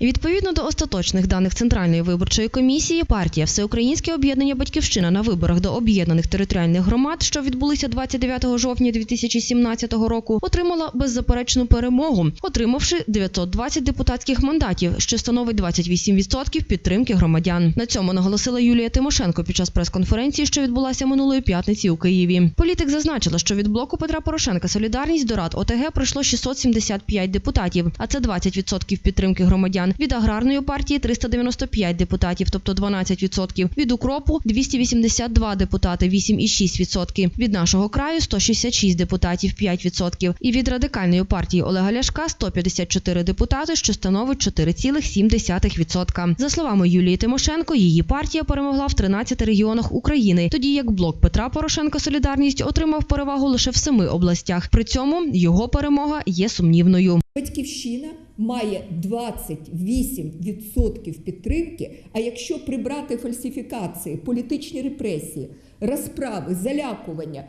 Відповідно до остаточних даних Центральної виборчої комісії, партія Всеукраїнське об'єднання Батьківщина на виборах до об'єднаних територіальних громад, що відбулися 29 жовтня 2017 року, отримала беззаперечну перемогу, отримавши 920 депутатських мандатів, що становить 28% підтримки громадян. На цьому наголосила Юлія Тимошенко під час прес-конференції, що відбулася минулої п'ятниці у Києві. Політик зазначила, що від блоку Петра Порошенка Солідарність до рад ОТГ пройшло 675 депутатів, а це 20% підтримки громадян. Від аграрної партії 395 депутатів, тобто 12%. Від укропу 282 депутати, 8,6%. Від нашого краю 166 депутатів, 5%. І від радикальної партії Олега Ляшка 154 депутати, що становить 4,7%. За словами Юлії Тимошенко, її партія перемогла в 13 регіонах України, тоді як блок Петра Порошенка Солідарність отримав перевагу лише в семи областях. При цьому його перемога є сумнівною. Батьківщина має 28% підтримки. А якщо прибрати фальсифікації, політичні репресії, розправи, залякування,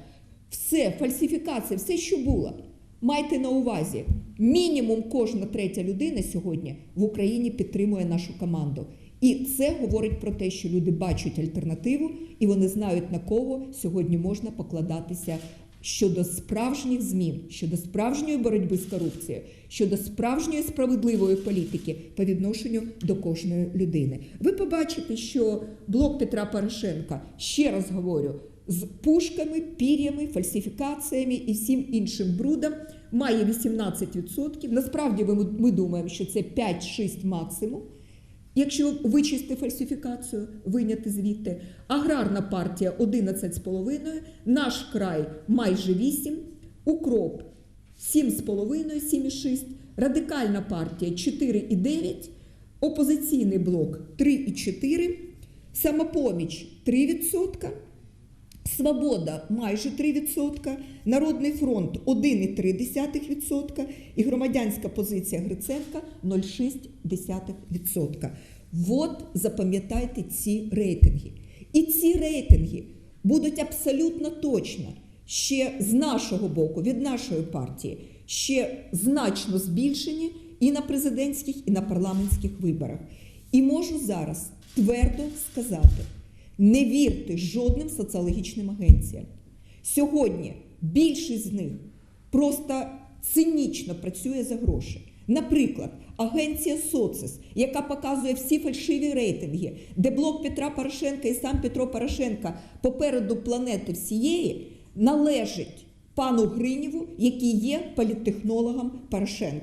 все, фальсифікація, все, що було, майте на увазі, мінімум кожна третя людина сьогодні в Україні підтримує нашу команду. І це говорить про те, що люди бачать альтернативу і вони знають на кого сьогодні можна покладатися щодо справжніх змін, щодо справжньої боротьби з корупцією, щодо справжньої справедливої політики по відношенню до кожної людини. Ви побачите, що блок Петра Порошенка, ще раз говорю, з пушками, пір'ями, фальсифікаціями і всім іншим брудом має 18%. Насправді ми, думаємо, що це 5-6 максимум. Якщо вичисти фальсифікацію, виняти звідти, аграрна партія 11,5, наш край майже 8, укроп 7,5, 7,6, радикальна партія 4,9, опозиційний блок 3,4, самопоміч 3%, Свобода майже 3%, Народний фронт 1,3% і громадянська позиція Гриценка 0,6%. От запам'ятайте ці рейтинги. І ці рейтинги будуть абсолютно точно ще з нашого боку, від нашої партії, ще значно збільшені і на президентських, і на парламентських виборах. І можу зараз твердо сказати. Не вірте жодним соціологічним агенціям. Сьогодні більшість з них просто цинічно працює за гроші. Наприклад, агенція Социс, яка показує всі фальшиві рейтинги, де блок Петра Порошенка і сам Петро Порошенка попереду планети всієї належить пану Гринєву, який є політтехнологом Порошенка.